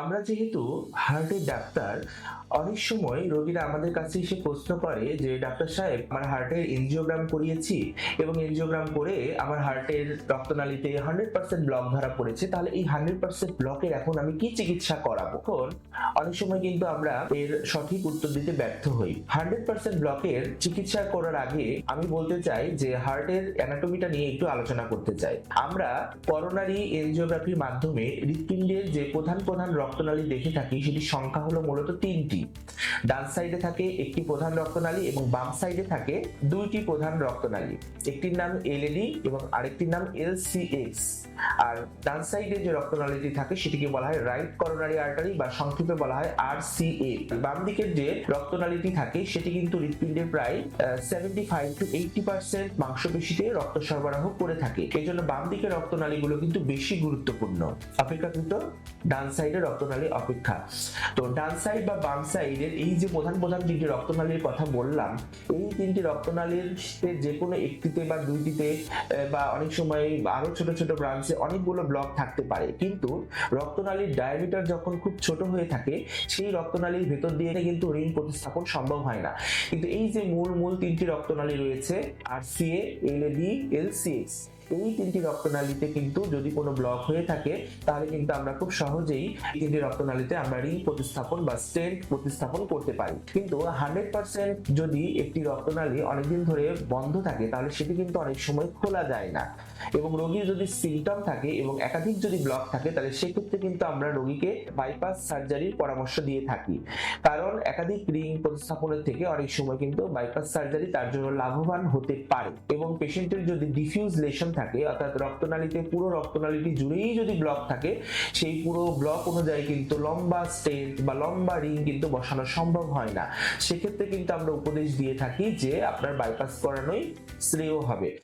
আমরা যেহেতু হার্টের ডাক্তার, অনেক সময় রোগীরা আমাদের কাছে এসে প্রশ্ন করে যে, ডাক্তার সাহেব, আমার হার্টের এনজিওগ্রাম করিয়েছি এবং এনজিওগ্রাম করে আমার হার্টের রক্তনালীতে হান্ড্রেড পার্সেন্ট ব্লক ধরা পড়েছে, তাহলে এই হান্ড্রেড পার্সেন্ট ব্লকের এখন আমি কি চিকিৎসা করাবো? এখন অনেক সময় কিন্তু আমরা এর সঠিক উত্তর দিতে ব্যর্থ হই। হান্ড্রেড পার্সেন্ট ব্লকের চিকিৎসা করার আগে আমি বলতে চাই যে হার্টের অ্যানাটমিটা নিয়ে একটু আলোচনা করতে চাই। আমরা করোনারি এনজিওগ্রাফির মাধ্যমে হৃৎপিণ্ডের যে প্রধান প্রধান রক্তনালী দেখে থাকি, সেটির সংখ্যা হলো মূলত তিনটি। ডান সাইডে থাকে একটি প্রধান রক্তনালী এবং বাম সাইডে থাকে দুইটি প্রধান রক্তনালী। একটির নাম এলএডি এবং আরেকটির নাম এলসিএক্স। আর ডান সাইডে যে রক্তনালীটি থাকে, সেটিকে বলা হয় রাইট করোনারি আর্টারি বা সংক্ষেপে বলা হয় আরসিএ বাম দিকের যে রক্তনালীটি থাকে, সেটি কিন্তু হৃৎপিণ্ডের প্রায় seventy five to eighty percent মাংসপেশিতে রক্ত সরবরাহ করে থাকে। এই জন্য বাম দিকের রক্তনালীগুলো কিন্তু বেশি গুরুত্বপূর্ণ। অপেক্ষাকৃত ডান সাইডের রক্তনালী অপেক্ষা। তো ডান সাইড বা বাম সাইডের এই যে প্রধান প্রধান তিনটি রক্তনালীর কথা বললাম, এই তিনটি রক্তনালীর যে কোনো একটিতে বা দুইটিতে বা অনেক সময় আরও ছোট ছোট ব্রাঞ্চে অনেকগুলো ব্লক থাকতে পারে। কিন্তু রক্তনালীর ডায়ামিটার যখন খুব ছোট হয়ে থাকে সেই রক্তনালীর ভেতর দিয়ে কিন্তু ঋণ প্রতিস্থাপন সম্ভব হয় না। কিন্তু এই যে মূল মূল তিনটি রক্তনালী রয়েছে R C A L A B L C LCX এই তিনটি রক্তনালীতে কিন্তু যদি কোনো ব্লক হয়ে থাকে, তাহলে কিন্তু আমরা খুব সহজেই এই তিনটি রক্তনালীতে আমরা রিং প্রতিস্থাপন বা স্টেন্ট প্রতিস্থাপন করতে পারি। কিন্তু হান্ড্রেড পার্সেন্ট যদি একটি রক্তনালী অনেকদিন ধরে বন্ধ থাকে, তাহলে সেটি কিন্তু অনেক সময় খোলা যায় না। এবং রোগীর যদি সিমটম থাকে এবং একাধিক যদি ব্লক থাকে, তাহলে সেক্ষেত্রে কিন্তু আমরা রোগীকে বাইপাস সার্জারির পরামর্শ দিয়ে থাকি। কারণ একাধিক রিং প্রতিস্থাপনের থেকে অনেক সময় কিন্তু বাইপাস সার্জারি তার জন্য লাভবান হতে পারে। এবং পেশেন্টের যদি ডিফিউজ লেশন থাকে, অর্থাৎ রক্তনালীতে পুরো রক্তনালীটি জুড়েই যদি ব্লক থাকে, সেই পুরো ব্লক অনুযায়ী কিন্তু লম্বা স্টেন্ট বা লম্বা রিং কিন্তু বসানো সম্ভব হয় না। সেক্ষেত্রে কিন্তু আমরা উপদেশ দিয়ে থাকি যে আপনার বাইপাস করানোই শ্রেয় হবে।